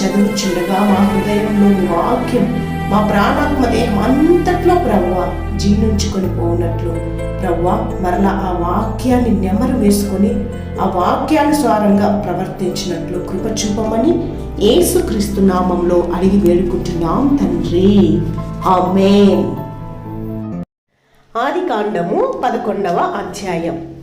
చదువుచుండగా మా హృదయంలో వాక్యం మా ప్రాణాత్మ దేహం అంతట్లో ప్రవ్వ జీర్ణించుకొని పోనట్లు ప్రవ్వ మరలా ఆ వాక్యాన్ని నెమరు వేసుకొని ఆ వాక్యానుసారంగా ప్రవర్తించినట్లు కృప చూపమని యేసుక్రీస్తు నామంలో అడిగి వేడుకుంటున్నాం తండ్రి. ఆమేన్. ఆది కాండము పదకొండవ అధ్యాయం.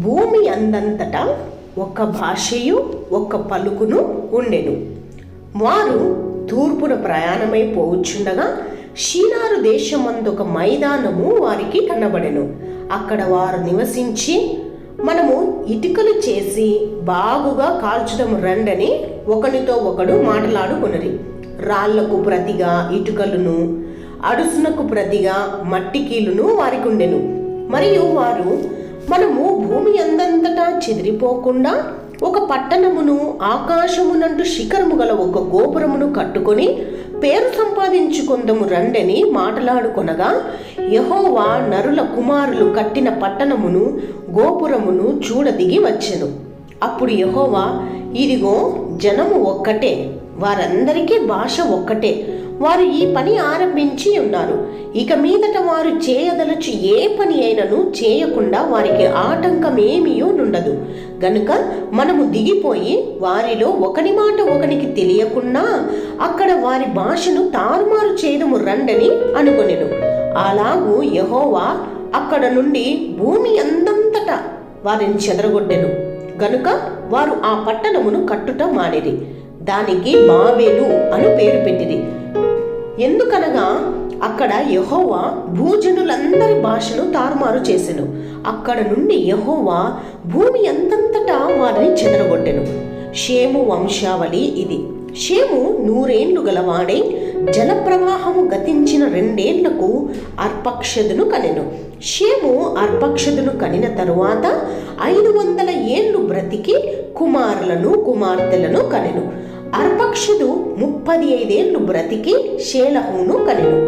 భూమి అందంతటా ఒక్క భాషయు ఒక్క పలుకును ఉండెను. వారు తూర్పున ప్రయాణమై పోవచ్చుండగా షీనారు దేశమందొక ఒక మైదానము వారికి కనబడెను. అక్కడ వారు నివసించి మనము ఇటుకలు చేసి బాగుగా కాల్చడం రండని ఒకనితో ఒకడు మాట్లాడుకున్నది రాళ్ళకు ప్రతిగా ఇటుకలను అడుసునకు ప్రతిగా మట్టి కీలును వారికి ఉండెను మరియు వారు మనము భూమి అందంతటా చెదిరిపోకుండా ఒక పట్టణమును ఆకాశమునంటూ శిఖరము గల ఒక గోపురమును కట్టుకొని పేరు సంపాదించుకుందము రండని మాట్లాడుకొనగా యహోవా నరుల కుమారులు కట్టిన పట్టణమును గోపురమును చూడదిగి వచ్చెను. అప్పుడు యహోవా ఇదిగో జనము ఒక్కటే. వారందరికీ భాష ఒక్కటే. వారు ఈ పని ఆరంభించి ఉన్నారు. ఇక మీదట వారు చేయదలచు ఏ పని అయినను చేయకుండా వారికి ఆటంకం ఏమీయూ నుండదు. గనుక మనము దిగిపోయి వారిలో ఒకని మాట ఒకనికి తెలియకుండా అక్కడ వారి భాషను తారుమారు చేయదము రండని అనుకొనెను. అలాగూ యహోవా అక్కడ నుండి భూమి అందంతటా వారిని చెదరగొట్టెను. గనుక వారు ఆ పట్టణమును కట్టుట మానేది దానికి బాబేలు అను పేరు పెట్టిరి ఎందుకనగా అక్కడ యహోవా భూజనులందరి భాషను తారుమారు చేసెను. అక్కడ నుండి యహోవా భూమి అంతంతటా వారిని చెదరగొట్టెను. షేము వంశావళి ఇది. షేము నూరేండ్లు గలవాడై జలప్రవాహము గతించిన రెండేళ్ళకు అర్పక్షదును కనెను. షేము అర్పక్షదును కనిన తరువాత ఐదు వందల ఏళ్ళు బ్రతికి కుమారులను కుమార్తెలను కనెను. అర్పక్షుడు ముప్పది ఐదేళ్ళు బ్రతికి శేలహూను కలిను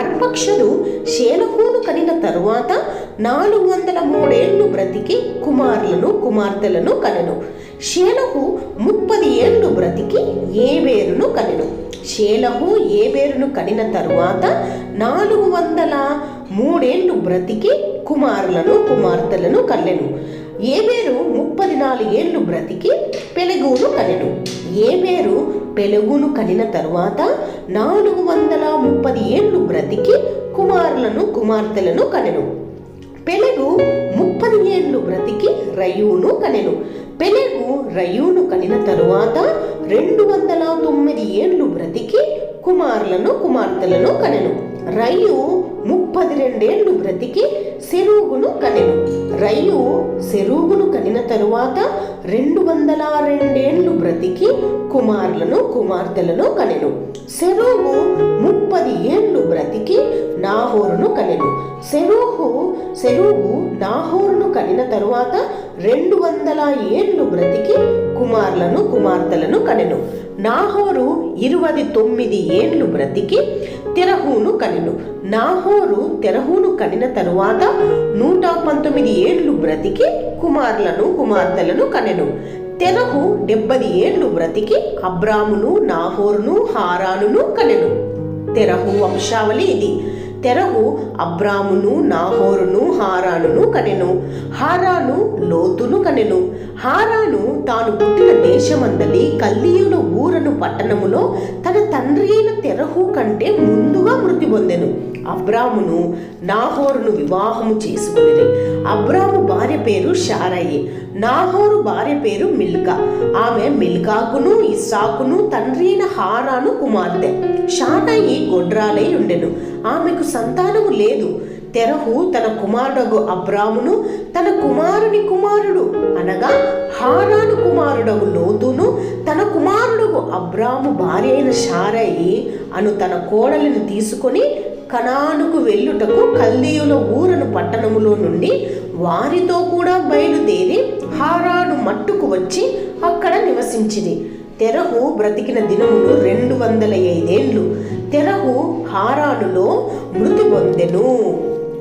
అర్పక్షుడు శేలహూను కలిన తరువాత నాలుగు వందల మూడేళ్ళు బ్రతికి కుమారులను కుమార్తెలను కలెను శేలహు ముప్పది ఏళ్ళు బ్రతికి ఏబేరును కలెను శేలహు ఏబేరును కనిన తరువాత నాలుగు వందల మూడేళ్ళు బ్రతికి కుమారులను కుమార్తెలను కల్లెను ఏబేరు ముప్పది నాలుగేళ్ళు బ్రతికి పెలుగును కనెను. ఏబేరు పెలుగును కనిన తరువాత నాలుగు వందల ముప్పది ఏళ్ళు బ్రతికి కుమారులను కుమార్తెలను కనెను. పెలెగు ముప్పది ఏళ్ళు బ్రతికి రయూను కనెను. పెలెగు రయూను కనిన తరువాత రెండు వందల తొమ్మిది ఏళ్ళు బ్రతికి కుమారులను కుమార్తెలను కనెను. రయు రెండేళ్ళు బ్రతికి సెరూగును కనెను. రయ్యు సెరూగును కనిన తరువాత రెండు వందల రెండేళ్ళు బ్రతికి కుమారులను కుమార్తెలను కనెను. సెరూగు ముప్పది ఏళ్ళు బ్రతికి నాహోరును కనెను. సెరూహు సెరూగు నాహోరును కనిన తరువాత రెండు వందల ఏళ్ళు బ్రతికి కుమారులను కుమార్తెలను కనెను. నాహోరు ఇరువది తొమ్మిది ఏండ్లు బ్రతికి తెరహును కనెను. నాహోరు తెరహును కనిన తరువాత నూట పంతొమ్మిది ఏండ్లు బ్రతికి కుమారులను కుమార్తెలను కనెను. తెరహు డెబ్బది ఏండ్లు బ్రతికి అబ్రామును నాహోరును హారానును కనెను. తెరహు వంశావళి ఇది. తెరహు అబ్రామును నాహోరును హారానును కనెను. హారాను లోతును కనెను. హారాను తాను పుట్టిన దేశమందలి కల్దీయుల ఊరను పట్టణములో తన తండ్రి అయిన తెరహు కంటే ముందుగా మృతి పొందెను. అబ్రామును నాహోరును వివాహము చేసుకుని అబ్రాము పేరు షారయి. నాహోరు భార్య పేరు మిల్కా. ఆమె మిల్కాకును ఇస్సాకును తండ్రి అయిన హారాను కుమార్తె. షారయి గొడ్రాలై ఉండెను. ఆమెకు సంతానము లేదు. తెరహు తన కుమారుడగు అబ్రామును తన కుమారుని కుమారుడు అనగా హారాను కుమారుడగు లోతును తన కుమారుడగు అబ్రాము భార్య అయిన షారయి అను తన కోడలిని తీసుకొని కనానుకు వెళ్ళుటకు కల్దీయుల ఊరను పట్టణములో నుండి వారితో కూడా బయలుదేరి హారాను మట్టుకు వచ్చి అక్కడ నివసించింది తెరహు బ్రతికిన దినములు రెండు వందల ఐదేండ్లు. తెరహు హారానులో మృతి పొందెను.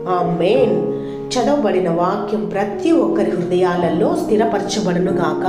ఆ మెయిన్ చదవబడిన వాక్యం ప్రతి ఒక్కరి హృదయాలలో స్థిరపరచబడును గాక